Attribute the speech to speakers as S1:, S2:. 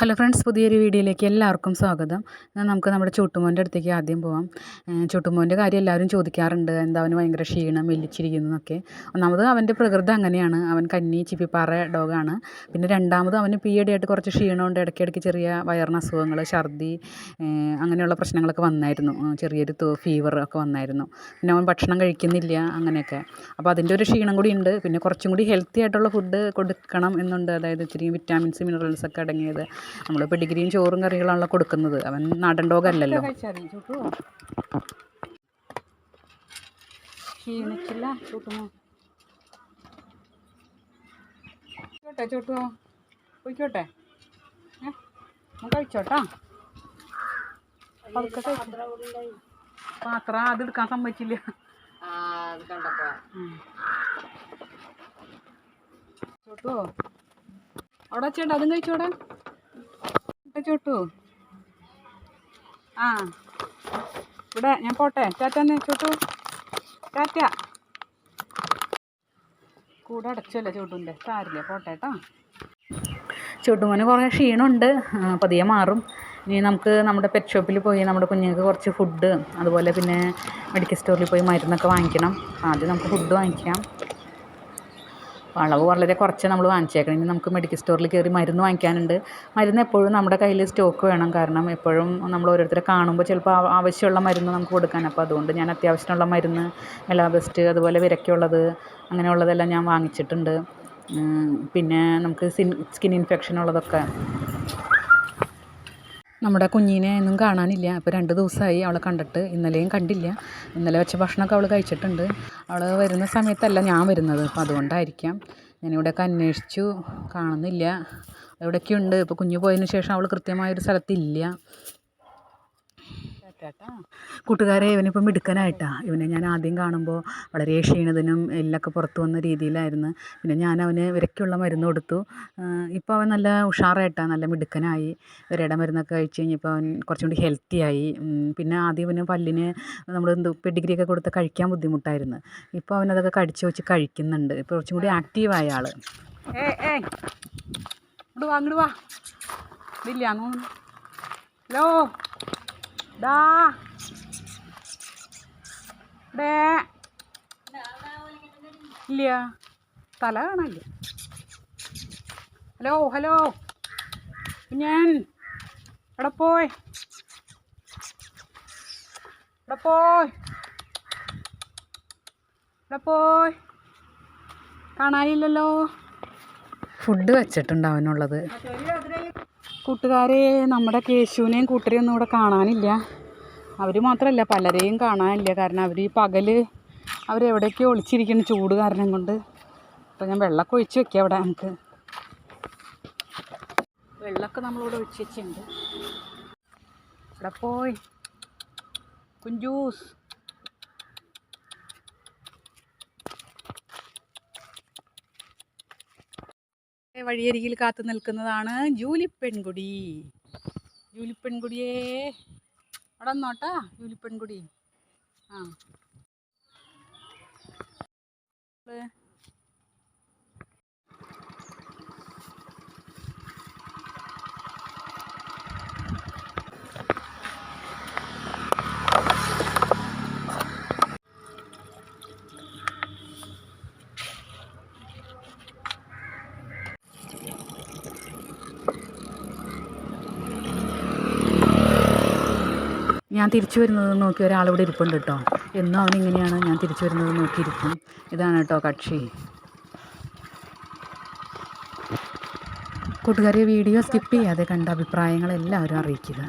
S1: Hello friends പുതിയൊരു വീഡിയോയിലേക്ക് എല്ലാവർക്കും സ്വാഗതം. നമുക്ക് നമ്മുടെ ചുട്ടുമോന്റെ അടുത്തേക്ക് ആദ്യം പോവാം. ചുട്ടുമോന്റെ കാര്യം എല്ലാവരും ചോദിക്കാറുണ്ട്. എന്താ അവന് ഭയങ്കര ക്ഷീണം മെല്ലിച്ചിരിക്കുന്നു എന്നൊക്കെ. ഒന്നാമത് അവന്റെ പ്രകൃതം അങ്ങനെയാണ്. അവൻ കന്നി ചിപ്പിപ്പാറ ഡോഗാണ്. പിന്നെ രണ്ടാമത് അവന് ആയിട്ട് കുറച്ച് ക്ഷീണമുണ്ട്. ഇടയ്ക്കിടയ്ക്ക് ചെറിയ വയറിന് അസുഖങ്ങൾ ഛർദി അങ്ങനെയുള്ള പ്രശ്നങ്ങളൊക്കെ വന്നായിരുന്നു. ചെറിയൊരു ഫീവർ ഒക്കെ വന്നായിരുന്നു. പിന്നെ അവൻ ഭക്ഷണം കഴിക്കുന്നില്ല അങ്ങനെയൊക്കെ. അപ്പോൾ അതിന്റെ ഒരു ക്ഷീണം കൂടി ഉണ്ട്. പിന്നെ കുറച്ചും കൂടി ഹെൽത്തി ആയിട്ടുള്ള ഫുഡ് കൊടുക്കണം എന്നുണ്ട്. അതായത് ഇത്തിരി വിറ്റാമിൻസ് മിനറൽസ് ഒക്കെ അടങ്ങിയത്. നമ്മൾ ഡിഗ്രിയും ചോറും കറികളാണല്ലോ കൊടുക്കുന്നത്. അവൻ നാടൻ ഡോഗല്ലല്ലോ ക്ഷീണിച്ചില്ല ചൂട്ടുമോ ചോട്ടെ ചോട്ടുമോ പോയിക്കോട്ടെ. ഏ? കഴിച്ചോട്ടാ. പാത്ര അത് എടുക്കാൻ സമ്മതിച്ചില്ല. ചോട്ടോ അവിടെ ചേട്ടാ അതും കഴിച്ചോടെ ചോട്ടു. ആ. ഇവിടെ ഞാൻ പോട്ടെ. ടാറ്റന്നെ ചോട്ടു. ടാറ്റ. കൂടെ അടച്ചല്ലേ ചൂട്ടുന്റെ സാരില്ല പോട്ടെ കേട്ടോ. ചൂട്ടുമോന് കുറേ ക്ഷീണമുണ്ട്. പതിയെ മാറും. ഇനി നമുക്ക് നമ്മുടെ പെറ്റ് ഷോപ്പിൽ പോയി നമ്മുടെ കുഞ്ഞുങ്ങൾക്ക് കുറച്ച് ഫുഡ് അതുപോലെ പിന്നെ മെഡിക്കൽ സ്റ്റോറിൽ പോയി മരുന്നൊക്കെ വാങ്ങിക്കണം. ആദ്യം നമുക്ക് ഫുഡ് വാങ്ങിക്കാം. അളവ് വളരെ കുറച്ച് നമ്മൾ വാങ്ങിച്ചേക്കണം. ഇനി നമുക്ക് മെഡിക്കൽ സ്റ്റോറിൽ കയറി മരുന്ന് വാങ്ങിക്കാനുണ്ട്. മരുന്ന് എപ്പോഴും നമ്മുടെ കയ്യിൽ സ്റ്റോക്ക് വേണം. കാരണം എപ്പോഴും നമ്മൾ ഓരോരുത്തരെ കാണുമ്പോൾ ചിലപ്പോൾ ആവശ്യമുള്ള മരുന്ന് നമുക്ക് കൊടുക്കാൻ അപ്പോൾ അതുകൊണ്ട് ഞാൻ അത്യാവശ്യമുള്ള മരുന്ന് മെലാബെസ്റ്റ് അതുപോലെ വിരയ്ക്കുള്ളത് അങ്ങനെയുള്ളതെല്ലാം ഞാൻ വാങ്ങിച്ചിട്ടുണ്ട്. പിന്നെ നമുക്ക് സിൻ സ്കിൻ ഇൻഫെക്ഷൻ ഉള്ളതൊക്കെ നമ്മുടെ കുഞ്ഞിനെ ഒന്നും കാണാനില്ല. അപ്പോൾ രണ്ട് ദിവസമായി അവളെ കണ്ടിട്ട്. ഇന്നലെയും കണ്ടില്ല. ഇന്നലെ വെച്ച ഭക്ഷണമൊക്കെ അവൾ കഴിച്ചിട്ടുണ്ട്. അവൾ വരുന്ന സമയത്തല്ല ഞാൻ വരുന്നത്. അപ്പോൾ അതുകൊണ്ടായിരിക്കാം. ഞാനിവിടെയൊക്കെ അന്വേഷിച്ചു. കാണുന്നില്ല. എവിടെയൊക്കെയുണ്ട്? ഇപ്പോൾ കുഞ്ഞ് പോയതിന് ശേഷം അവൾ കൃത്യമായൊരു സ്ഥലത്തില്ല. കേട്ടാ കൂട്ടുകാരെ ഇവനിപ്പം മിടുക്കനായിട്ടാണ് ഇവനെ ഞാൻ ആദ്യം കാണുമ്പോൾ വളരെ ക്ഷീണിതനും എല്ലൊക്കെ പുറത്തു വന്ന രീതിയിലായിരുന്നു. പിന്നെ ഞാൻ അവന് വിരയ്ക്കുള്ള മരുന്ന് കൊടുത്തു. ഇപ്പോൾ അവൻ നല്ല ഉഷാറായിട്ടാണ് നല്ല മിടുക്കനായി. വിരയുടെ മരുന്നൊക്കെ കഴിച്ച് കഴിഞ്ഞപ്പോൾ അവൻ കുറച്ചും കൂടി ഹെൽത്തിയായി പിന്നെ ആദ്യം ഇവന് പല്ലിന് നമ്മൾ എന്ത് പെഡിഗ്രിയൊക്കെ കൊടുത്ത് കഴിക്കാൻ ബുദ്ധിമുട്ടായിരുന്നു. ഇപ്പോൾ അവനതൊക്കെ കടിച്ചു വെച്ച് കഴിക്കുന്നുണ്ട്. ഇപ്പോൾ കുറച്ചും കൂടി ആക്റ്റീവായ ആൾ ഏ ഏ. ഇങ്ങോട്ട് വാ വാ. ഇതില്ല ഹലോ. ഡാ ഡേ ഇല്ല. തല കാണാനില്ല. Hello hello. ഞാൻ എവിടെ പോയി. എവിടെ പോയി. എവിടെ പോയി. കാണാനില്ലല്ലോ. ഫുഡ് വെച്ചിട്ടുണ്ട് അവനുള്ളത്. കൂട്ടുകാരെ നമ്മുടെ കേശുവിനെയും കൂട്ടരെയും ഒന്നും ഇവിടെ കാണാനില്ല. അവർ മാത്രമല്ല പലരെയും കാണാനില്ല. കാരണം അവർ ഈ പകൽ അവരെവിടെയൊക്കെയോ ഒളിച്ചിരിക്കുന്നു ചൂട് കാരണം കൊണ്ട്. അപ്പോൾ ഞാൻ വെള്ളമൊക്കെ ഒഴിച്ച് വെക്കാം അവിടെ നമുക്ക്. വെള്ളമൊക്കെ നമ്മളിവിടെ ഒഴിച്ച് വെച്ചിട്ടുണ്ട്. ഇവിടെ പോയി. കുഞ്ചൂസ്. വഴിയരികിൽ കാത്തു നിൽക്കുന്നതാണ് ജൂലിപ്പെൺകുടി ജൂലിപ്പെൺകുടിയേ അവിടെ നോട്ടാ ജൂലിപ്പെൺകുടി ആ. ഞാൻ തിരിച്ചു വരുന്നത് നോക്കി ഒരാളിവിടെ ഇരിപ്പുണ്ട് കേട്ടോ. എന്നും അവനിങ്ങനെയാണ് ഞാൻ തിരിച്ചു വരുന്നത് നോക്കിയിരിക്കും ഇതാണ് കേട്ടോ കക്ഷി. കൂട്ടുകാരെ വീഡിയോ സ്കിപ്പ് ചെയ്യാതെ കണ്ട അഭിപ്രായങ്ങൾ എല്ലാവരും അറിയിക്കുക.